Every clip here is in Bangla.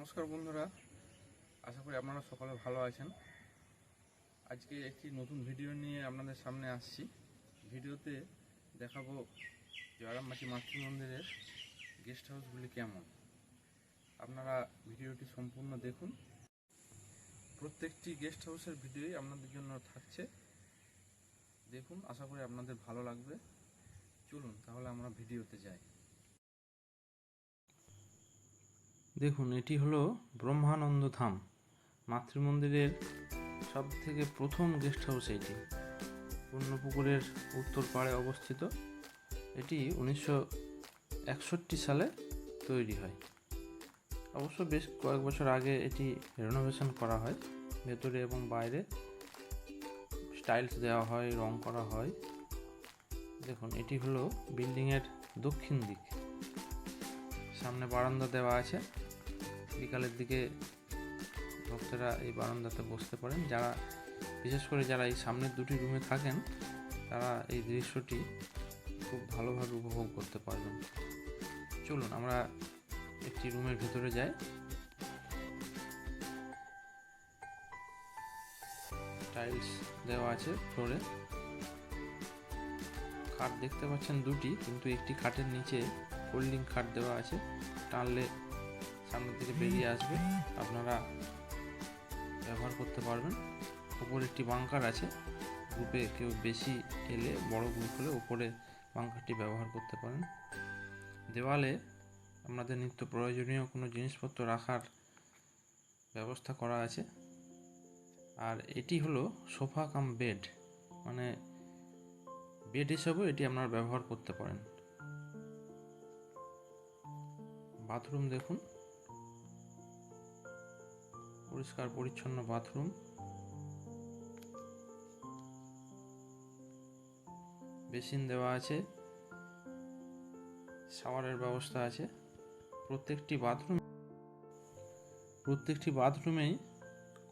নমস্কার বন্ধুরা, আশা করি আপনারা সকলে ভালো আছেন। আজকে একটি নতুন ভিডিও নিয়ে আপনাদের সামনে আসছি। ভিডিওতে দেখাবো জয়রামবাটি মাতৃ মন্দিরের গেস্ট হাউসগুলি কেমন। আপনারা ভিডিওটি সম্পূর্ণ দেখুন। প্রত্যেকটি গেস্ট হাউসের ভিডিওই আপনাদের জন্য থাকছে। দেখুন, আশা করি আপনাদের ভালো লাগবে। চলুন, তাহলে আমরা ভিডিওতে যাই। দেখুন, এটি হলো ব্রহ্মানন্দ ধাম, মাতৃমন্দিরের সব থেকে প্রথম গেস্ট হাউস এটি। পূর্ণপুকুরের উত্তর পাড়ে অবস্থিত। এটি উনিশশো একষট্টি সালে তৈরি হয়। অবশ্য বেশ কয়েক বছর আগে এটি রেনোভেশন করা হয়। ভেতরে এবং বাইরে স্টাইলস দেওয়া হয়, রং করা হয়। দেখুন, এটি হলো বিল্ডিংয়ের দক্ষিণ দিক। সামনে বারান্দা দেওয়া আছে। বিকালের দিকে ভক্তরা এই বারান্দাতে বসতে পারেন। যারা, বিশেষ করে যারা এই সামনের দুটি রুমে থাকেন, তারা এই দৃশ্যটি খুব ভালোভাবে উপভোগ করতে পারবেন। চলুন, আমরা একটি রুমের ভেতরে যাই। টাইলস দেওয়া আছে ফ্লোরে খাট দেখতে পাচ্ছেন দুটি, কিন্তু একটি খাটের নিচে ফোল্ডিং খাট দেওয়া আছে। টানলে সামনের দিকে বেরিয়ে আসবে। আপনারা ব্যবহার করতে পারবেন। উপরে একটি বাঙ্কার আছে। গ্রুপে কেউ বেশি এলে, বড় গ্রুপ হলে উপরে বাঙ্কারটি ব্যবহার করতে পারেন। দেওয়ালে আপনাদের নিত্য প্রয়োজনীয় কোনো জিনিসপত্র রাখার ব্যবস্থা করা আছে। আর এটি হলো সোফা কাম বেড। মানে বেড হিসাবেও এটি আপনারা ব্যবহার করতে পারেন। বাথরুম দেখুন। পরিষ্কার পরিচ্ছন্ন বাথরুম। বেসিন দেওয়া আছে। শাওয়ারের ব্যবস্থা আছে। প্রত্যেকটি বাথরুম প্রত্যেকটি বাথরুমেই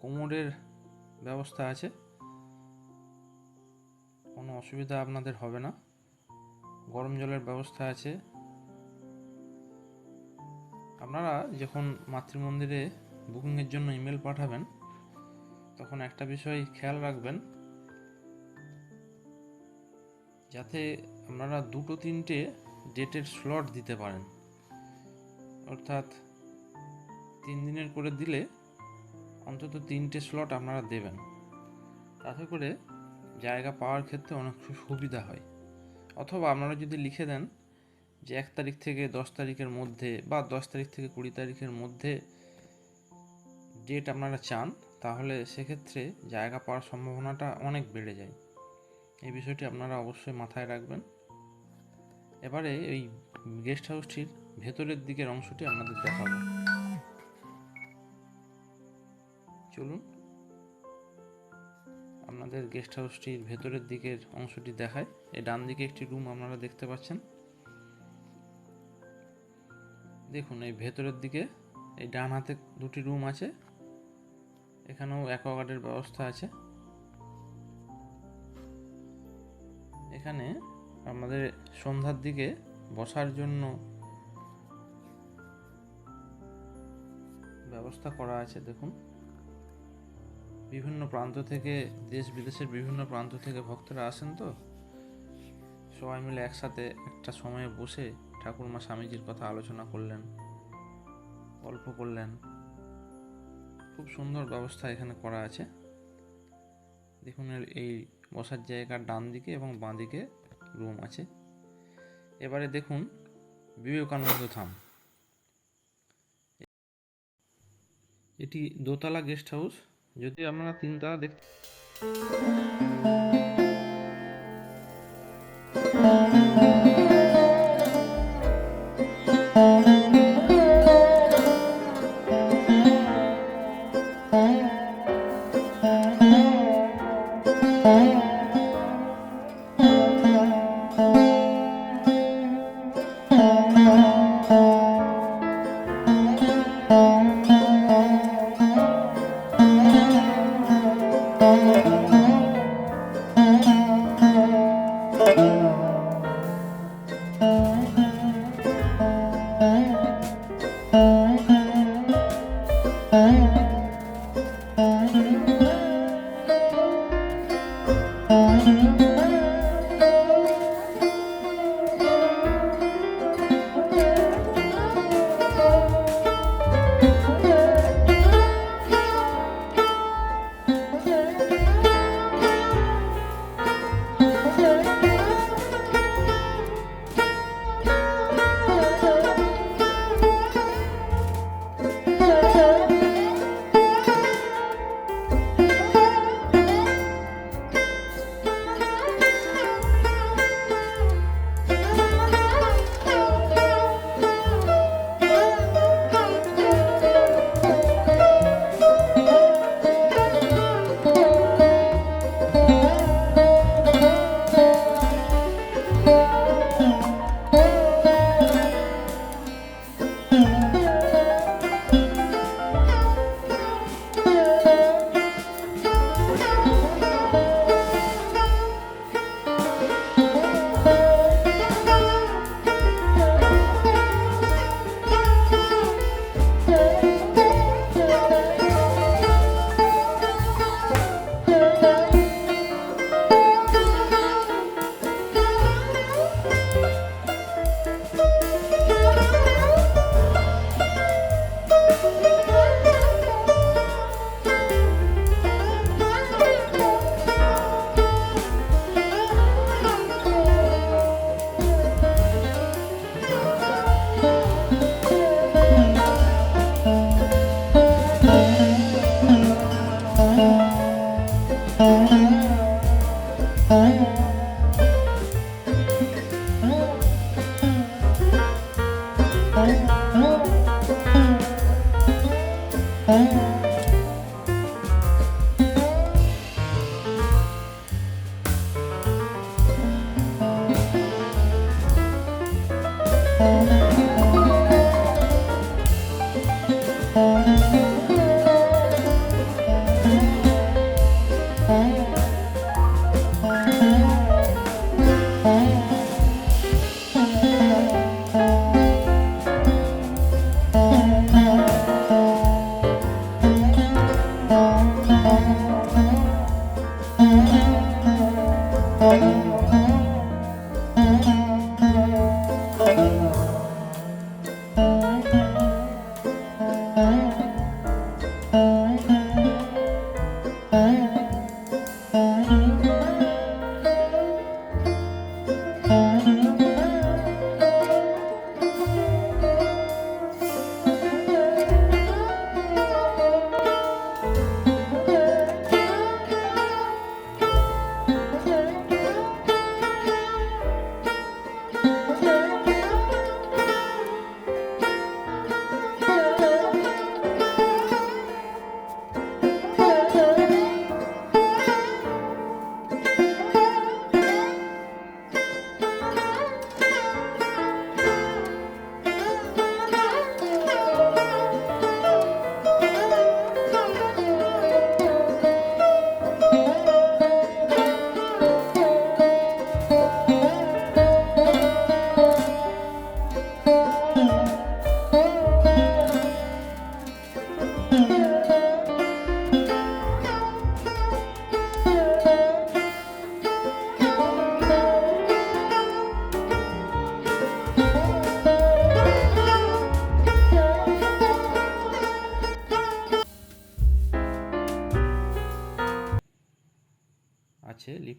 কোমরের ব্যবস্থা আছে। কোনো অসুবিধা আপনাদের হবে না। গরম জলের ব্যবস্থা আছে। আপনারা যখন মাতৃমন্দিরে বুকিংয়ের জন্য ইমেল পাঠাবেন। তখন একটা বিষয় খেয়াল রাখবেন। যাতে আপনারা দুটো তিনটে ডেটের স্লট দিতে পারেন। অর্থাৎ তিন দিনের করে দিলে অন্তত তিনটে স্লট আপনারা দেবেন। তাতে করে জায়গা পাওয়ার ক্ষেত্রে অনেক সুবিধা হয়। অথবা আপনারা যদি লিখে দেন যে এক তারিখ থেকে দশ তারিখের মধ্যে বা দশ তারিখ থেকে কুড়ি তারিখের মধ্যে ডেট আপনারা চান, তাহলে সেক্ষেত্রে জায়গা পাওয়ার সম্ভাবনাটা অনেক বেড়ে যায়। এই বিষয়টি আপনারা অবশ্যই মাথায় রাখবেন। এবারে এই গেস্ট হাউসটির ভেতরের দিকের অংশটি আপনাদের দেখাবো। চলুন, আপনাদের গেস্ট হাউসটির ভেতরের দিকের অংশটি দেখায় এই ডান দিকে একটি রুম আপনারা দেখতে পাচ্ছেন। দেখুন, এই ভেতরের দিকে এই ডান হাতে দুটি রুম আছে। এখানেও অ্যাকোয়াগার্ডের ব্যবস্থা আছে। এখানে আমাদের সন্ধ্যার দিকে বসার জন্য ব্যবস্থা করা আছে, দেখুন। বিভিন্ন প্রান্ত থেকে দেশ বিদেশের বিভিন্ন প্রান্ত থেকে ভক্তরা আসেন তো। সবাই মিলে একসাথে একটা সময়ে বসে ঠাকুরমা স্বামীজির কথা আলোচনা করলেন, গল্প করলেন। খুব সুন্দর ব্যবস্থা এখানে করা আছে। দেখুন এই বসার জায়গার ডান দিকে এবং বাঁ দিকে রুম আছে। এবারে দেখুন বিবেকানন্দ থাম এটি দোতলা গেস্ট হাউস যদি আপনারা তিনতলা দেখ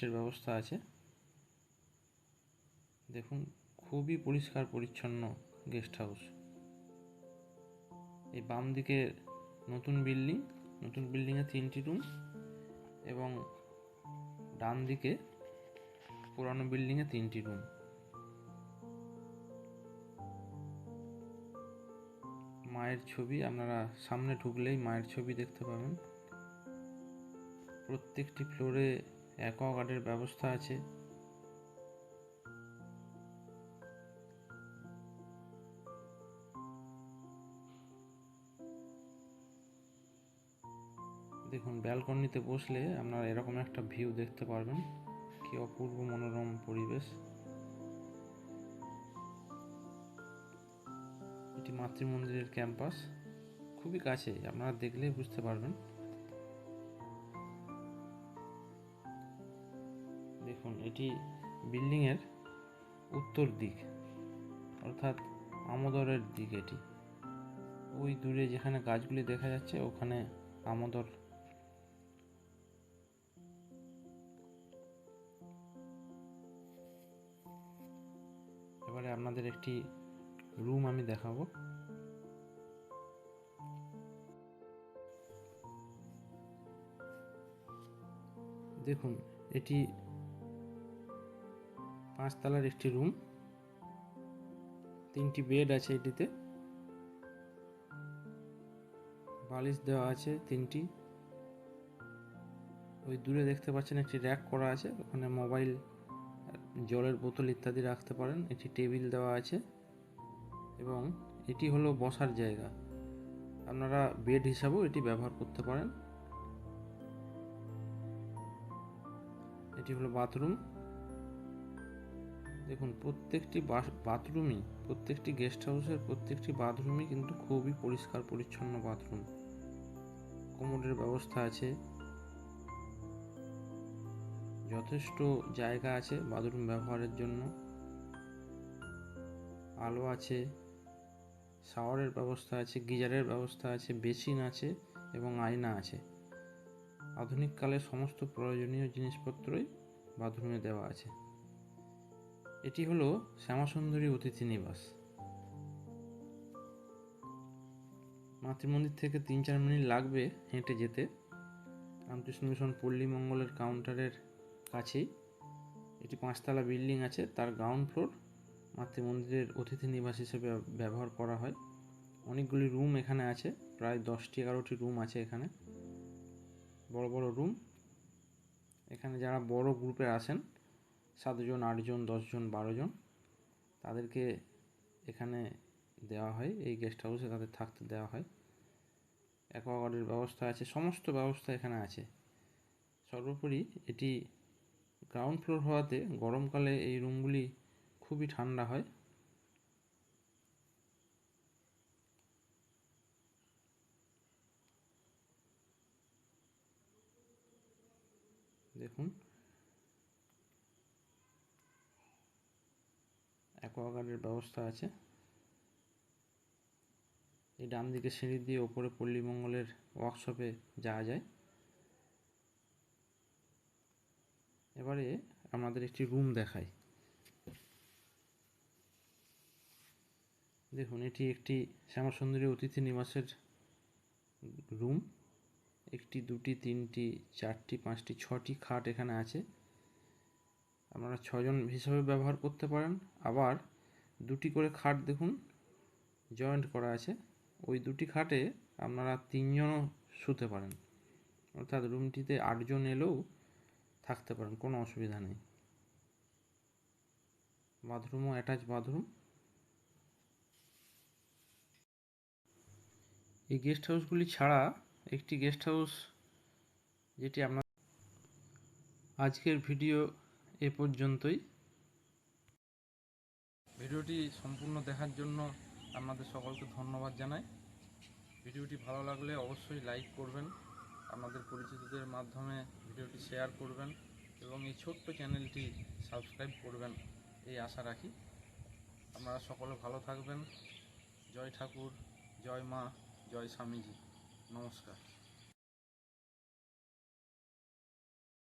লিফটের ব্যবস্থা আছে। দেখুন, খুবই পরিষ্কার, পরিচ্ছন্ন গেস্ট হাউস এই বাম দিকে নতুন বিল্ডিং নতুন বিল্ডিংয়ে তিনটি রুম এবং ডান দিকে পুরানো বিল্ডিংয়ে তিনটি রুম মায়ের ছবি, আপনারা সামনে ঢুকলেই মায়ের ছবি দেখতে পাবেন। প্রত্যেকটি ফ্লোরে অ্যাকোয়াগার্ডের ব্যবস্থা আছে। দেখুন, ব্যালকনিতে বসলে আপনারা এরকম একটা ভিউ দেখতে পারবেন। কি অপূর্ব মনোরম পরিবেশ। এটি মাতৃমন্দিরের ক্যাম্পাস। খুবই কাছে, আপনারা দেখলেই বুঝতে পারবেন। দেখুন, এটি বিল্ডিংয়ের উত্তর দিক, অর্থাৎ আমোদরের দিক এটি। ওই দূরে যেখানে গাছগুলি দেখা যাচ্ছে, ওখানে আমোদর। এবারে আপনাদের একটি রুম আমি দেখাবো। দেখুন, এটি পাঁচতলার একটি রুম তিনটি বেড আছে এটিতে। বালিশ দেওয়া আছে তিনটি। ওই দূরে দেখতে পাচ্ছেন একটি র্যাক করা আছে, ওখানে মোবাইল জলের বোতল ইত্যাদি রাখতে পারেন। একটি টেবিল দেওয়া আছে এবং এটি হলো বসার জায়গা। আপনারা বেড হিসাবেও এটি ব্যবহার করতে পারেন। এটি হলো বাথরুম দেখুন, প্রত্যেকটি বাথরুমই, প্রত্যেকটি গেস্ট হাউসের প্রত্যেকটি বাথরুমই কিন্তু খুবই পরিষ্কার, পরিচ্ছন্ন বাথরুম। কোমোডের ব্যবস্থা আছে। যথেষ্ট জায়গা আছে বাথরুম ব্যবহারের জন্য। আলো আছে। শাওয়ারের ব্যবস্থা আছে, গিজারের ব্যবস্থা আছে, বেসিন আছে এবং আয়না আছে। আধুনিককালে সমস্ত প্রয়োজনীয় জিনিসপত্রই বাথরুমে দেওয়া আছে। এটি হলো শ্যামাসুন্দরী অতিথি নিবাস। মাতৃমন্দির থেকে তিন চার মিনিট লাগবে হেঁটে যেতে। রামকৃষ্ণ মিশন পল্লী মঙ্গলের কাউন্টারের কাছেই। এটি পাঁচতলা বিল্ডিং আছে, তার গ্রাউন্ড ফ্লোর। মাতৃমন্দিরের অতিথি নিবাস হিসেবে ব্যবহার করা হয়। অনেকগুলি রুম এখানে আছে, প্রায় দশটি এগারোটি রুম আছে এখানে। বড় বড় রুম। এখানে যারা বড় গ্রুপে আসেন সাতজন, আটজন, দশজন, বারোজন তাদেরকে এখানে দেওয়া হয়। এই গেস্ট হাউসে তাদের থাকতে দেওয়া হয়। অ্যাকোয়াগার্ডের ব্যবস্থা আছে, সমস্ত ব্যবস্থা এখানে আছে। সর্বোপরি এটি গ্রাউন্ড ফ্লোর হওয়াতে গরমকালে এই রুমগুলি খুবই ঠান্ডা হয়। দেখুন। অ্যাকোয়াগার্ডের ব্যবস্থা আছে। এই ডান দিকে সিঁড়ি দিয়ে ওপরে পল্লীমঙ্গলের ওয়ার্কশপে যাওয়া যায়। এবারে আমাদের একটি রুম দেখাই। দেখুন, এটি একটি শ্যামাসুন্দরী অতিথি নিবাসের রুম একটি, দুটি, তিনটি, চারটি, পাঁচটি, ছটি খাট এখানে আছে। আপনারা ছজন হিসাবে ব্যবহার করতে পারেন। আবার দুটি করে খাট দেখুন জয়েন্ট করা আছে। ওই দুটি খাটে আপনারা তিনজনও শুতে পারেন। অর্থাৎ রুমটিতে আটজন এলেও থাকতে পারেন, কোনো অসুবিধা নেই। বাথরুমও অ্যাটাচ বাথরুম। এই গেস্ট হাউসগুলি ছাড়া একটি গেস্ট হাউস যেটি আপনার আজকের ভিডিও এ পর্যন্তই। ভিডিওটি সম্পূর্ণ দেখার জন্য আপনাদের সকলকে ধন্যবাদ জানাই। ভিডিওটি ভালো লাগলে অবশ্যই লাইক করবেন, আপনাদের পরিচিতদের মাধ্যমে ভিডিওটি শেয়ার করবেন এবং এই ছোট্ট চ্যানেলটি সাবস্ক্রাইব করবেন, এই আশা রাখি। আপনারা সকলে ভালো থাকবেন। জয় ঠাকুর, জয় মা, জয় স্বামীজি। নমস্কার।